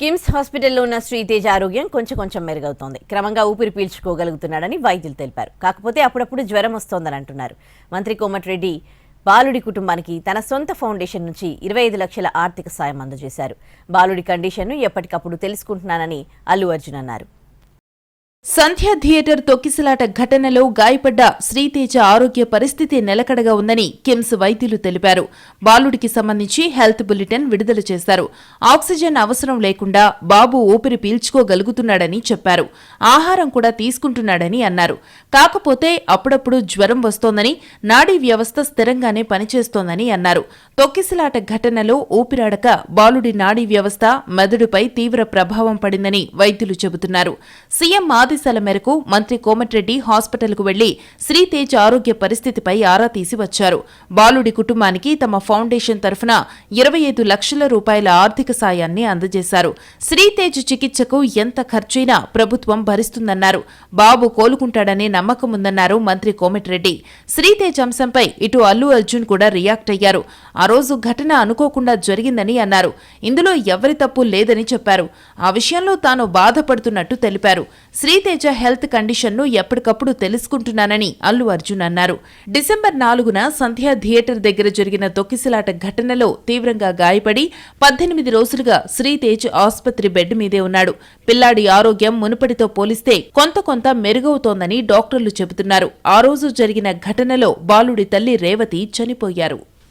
కిమ్స్ హాస్పిటల్లో ఉన్న శ్రీతేజ ఆరోగ్యం కొంచెం కొంచెం మెరుగవుతోంది. క్రమంగా ఊపిరి పీల్చుకోగలుగుతున్నాడని వైద్యులు తెలిపారు. కాకపోతే అప్పుడప్పుడు జ్వరం వస్తోందని అంటున్నారు. మంత్రి కోమటిరెడ్డి బాలుడి కుటుంబానికి తన సొంత ఫౌండేషన్ నుంచి ఇరవై ఐదు లక్షల ఆర్థిక సాయం అందజేశారు. బాలుడి కండిషన్ను ఎప్పటికప్పుడు తెలుసుకుంటున్నానని అల్లు అర్జున్ అన్నారు. సంధ్య థియేటర్ తొక్కిసలాట ఘటనలో గాయపడ్డ శ్రీతేజ ఆరోగ్య పరిస్థితి నిలకడగా ఉందని కిమ్స్ వైద్యులు తెలిపారు. బాలుడికి సంబంధించి హెల్త్ బులెటిన్ విడుదల చేశారు. ఆక్సిజన్ అవసరం లేకుండా బాబు ఊపిరి పీల్చుకోగలుగుతున్నాడని చెప్పారు. ఆహారం కూడా తీసుకుంటున్నాడని అన్నారు. కాకపోతే అప్పుడప్పుడు జ్వరం వస్తోందని నాడీ వ్యవస్థ స్థిరంగానే పనిచేస్తోందని అన్నారు. తొక్కిసలాట ఘటనలో ఊపిరాడక బాలుడి నాడీ వ్యవస్థ మెదడుపై తీవ్ర ప్రభావం పడిందని వైద్యులు చెబుతున్నారు. సీఎం ఆదేశాల మేరకు మంత్రి కోమటిరెడ్డి హాస్పిటల్కు వెళ్ళి శ్రీతేజ్ ఆరోగ్య పరిస్థితిపై ఆరా తీసి వచ్చారు. బాలుడి కుటుంబానికి తమ ఫౌండేషన్ తరఫున ఇరవై ఐదు లక్షల రూపాయల ఆర్థిక సాయాన్ని అందజేశారు. శ్రీతేజ్ చికిత్సకు ఎంత ఖర్చైనా ప్రభుత్వం భరిస్తుందన్నారు. బాబు కోలుకుంటాడనే నమ్మకం ఉందన్నారు మంత్రి కోమటిరెడ్డి. శ్రీతేజ్ అంశంపై ఇటు అల్లు అర్జున్ కూడా రియాక్ట్ అయ్యారు. ఆ రోజు ఘటన అనుకోకుండా జరిగిందని అన్నారు. ఇందులో ఎవరి తప్పు లేదని చెప్పారు. ఆ విషయంలో తాను బాధపడుతున్నట్టు తెలిపారు. శ్రీ శ్రీతేజ హెల్త్ కండిషన్ను ఎప్పటికప్పుడు తెలుసుకుంటున్నానని అల్లు అర్జున్ అన్నారు. డిసెంబర్ నాలుగున సంధ్యా థియేటర్ దగ్గర జరిగిన తొక్కిసలాట ఘటనలో తీవ్రంగా గాయపడి పద్దెనిమిది రోజులుగా శ్రీతేజ్ ఆసుపత్రి బెడ్ మీదే ఉన్నాడు. పిల్లాడి ఆరోగ్యం మునుపటితో పోలిస్తే కొంత కొంత మెరుగవుతోందని డాక్టర్లు చెబుతున్నారు. ఆ రోజు జరిగిన ఘటనలో బాలుడి తల్లి రేవతి చనిపోయారు.